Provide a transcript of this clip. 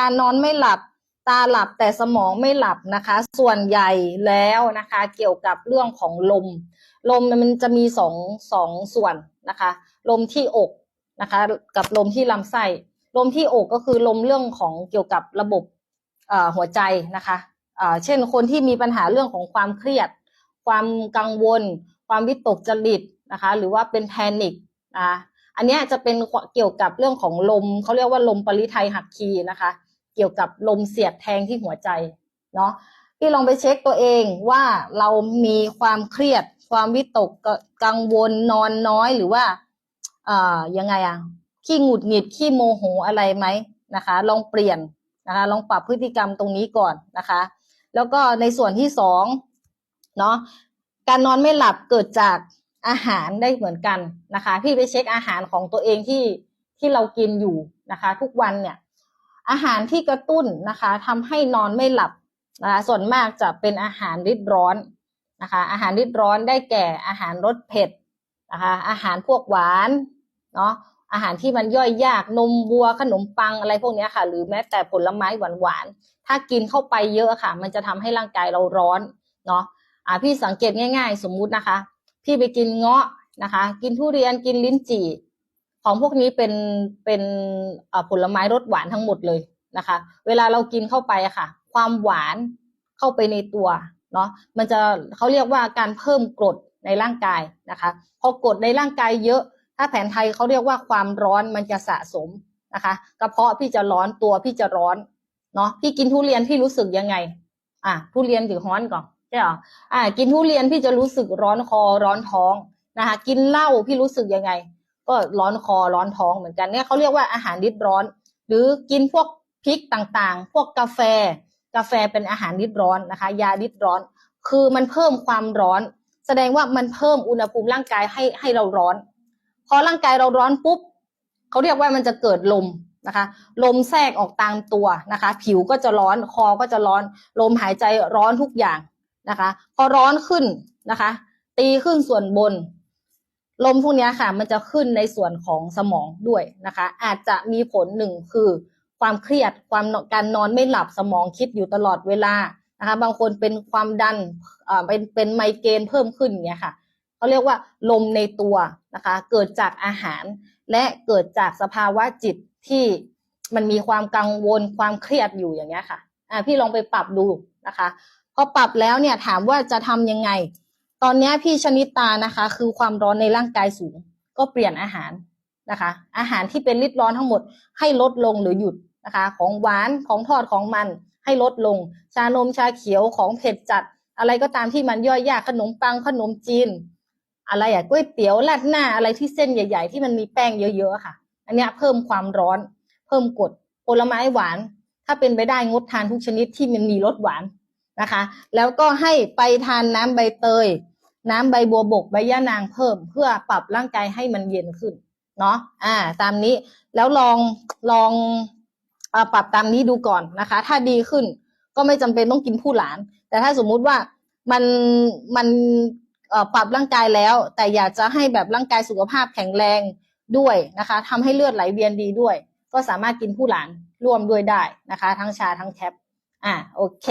การนอนไม่หลับตาหลับแต่สมองไม่หลับนะคะ ส่วนใหญ่แล้วนะคะ เกี่ยวกับเรื่องของลม ลมมันจะมีสองสองส่วนนะคะ ลมที่อกนะคะ กับลมที่ลำไส้ลมที่อกก็คือลมเรื่องของเกี่ยวกับระบบหัวใจนะคะเช่นคนที่มีปัญหาเรื่องของความเครียด ความกังวล ความวิตกจริตนะคะ หรือว่าเป็นแพนิคนะคะอันนี้จะเป็นเกี่ยวกับเรื่องของลมเขาเรียกว่าลมปริไทยหักคีนะคะ เกี่ยวกับลมเสียดแทงที่หัวใจเนาะพี่ลองไปเช็คตัวเองว่าเรามีความเครียด ความวิตกกังวลนอนน้อยหรือว่าเอ่ายังไงอะขี้หงุดหงิดขี้โมโหอะไรไหมนะคะ ลองเปลี่ยนนะคะลองปรับพฤติกรรมตรงนี้ก่อนนะคะ แล้วก็ในส่วนที่สองเนาะการนอนไม่หลับเกิดจากอาหารได้เหมือนกันนะคะ พี่ไปเช็คอาหารของตัวเองที่ที่เรากินอยู่นะคะ ทุกวันเนี่ย อาหารที่กระตุ้นนะคะทำให้นอนไม่หลับนะคะส่วนมากจะเป็นอาหารริดร้อนนะคะ อาหารริดร้อนได้แก่อาหารรสเผ็ดนะคะ อาหารพวกหวานเนาะอาหารที่มันย่อยยากนมวัวขนมปังอะไรพวกนี้ค่ะ หรือแม้แต่ผลไม้หวานๆถ้ากินเข้าไปเยอะค่ะ มันจะทำให้ร่างกายเราร้อนเนาะอ่าพี่สังเกตง่าย ๆ สมมุตินะคะ พี่ไปกินเงาะนะคะ กินทุเรียนกินลิ้นจี่ ของพวกนี้เป็นเป็นผลไม้รสหวานทั้งหมดเลยนะคะ เวลาเรากินเข้าไปอะค่ะ ความหวานเข้าไปในตัวเนาะมันจะเขาเรียกว่าการเพิ่มกรดในร่างกายนะคะพอกรดในร่างกายเยอะ ถ้าแผนไทยเขาเรียกว่าความร้อนมันจะสะสมนะคะกระเพาะพี่จะร้อนตัวพี่จะร้อนเนาะพี่กินทุเรียนพี่รู้สึกยังไง อะทุเรียนถือฮ้อนก่อนใช่หรออะกินทุเรียนพี่จะรู้สึกร้อนคอร้อนท้องนะคะ กินเหล้าพี่รู้สึกยังไง ก็ร้อนคอร้อนท้องเหมือนกันเนี่ยเขาเรียกว่าอาหารริดร้อน หรือกินพวกพริกต่างๆ พวกกาแฟ กาแฟเป็นอาหารริดร้อนนะคะ ยาริดร้อน คือมันเพิ่มความร้อน แสดงว่ามันเพิ่มอุณหภูมิร่างกายให้ให้เราร้อน พอร่างกายเราร้อนปุ๊บเขาเรียกว่ามันจะเกิดลมนะคะ ลมแทรกออกตามตัวนะคะ ผิวก็จะร้อนคอก็จะร้อน ลมหายใจร้อนทุกอย่างนะคะ พอร้อนขึ้นนะคะ ตีขึ้นส่วนบน ลมพวกนี้ค่ะ มันจะขึ้นในส่วนของสมองด้วยนะคะ อาจจะมีผลหนึ่งคือความเครียดความการนอนไม่หลับสมองคิดอยู่ตลอดเวลานะคะ บางคนเป็นความดันอ่าเป็นเป็นไมเกรนเพิ่มขึ้นอย่างเงี้ยค่ะเขาเรียกว่าลมในตัวนะคะ เกิดจากอาหาร และเกิดจากสภาวะจิตที่มันมีความกังวลความเครียดอยู่อย่างเงี้ยค่ะอ่าพี่ลองไปปรับดูนะคะ พอปรับแล้วเนี่ยถามว่าจะทำยังไง ตอนนี้พี่ชนิตานะคะ คือความร้อนในร่างกายสูง ก็เปลี่ยนอาหารนะคะ อาหารที่เป็นริดร้อนทั้งหมด ให้ลดลงหรือหยุดนะคะ ของหวานของทอดของมันให้ลดลง ชานมชาเขียวของเผ็ดจัด อะไรก็ตามที่มันย่อยยากขนมปังขนมจีน อะไรอะก๋วยเตี๋ยวราดหน้าอะไรที่เส้นใหญ่ ๆ ที่มันมีแป้งเยอะๆอะค่ะ อันนี้เพิ่มความร้อน เพิ่มกดผลไม้หวาน ถ้าเป็นไปได้งดทานทุกชนิดที่มันมีรสหวานนะคะ แล้วก็ให้ไปทานน้ำใบเตย น้ำใบบัวบกใบย่านางเพิ่ม เพื่อปรับร่างกายให้มันเย็นขึ้นเนาะอ่า ตามนี้แล้วลองลองอปรับตามนี้ดูก่อนนะคะ ถ้าดีขึ้นก็ไม่จำเป็นต้องกินผู้หลาน แต่ถ้าสมมุติว่ามันมันปรับร่างกายแล้ว แต่อยากจะให้แบบร่างกายสุขภาพแข็งแรงด้วยนะคะทำให้เลือดไหลเวียนดีด้วย ก็สามารถกินผู้หลานร่วมด้วยได้นะคะ ทั้งชาทั้งแคปอ่าโอเค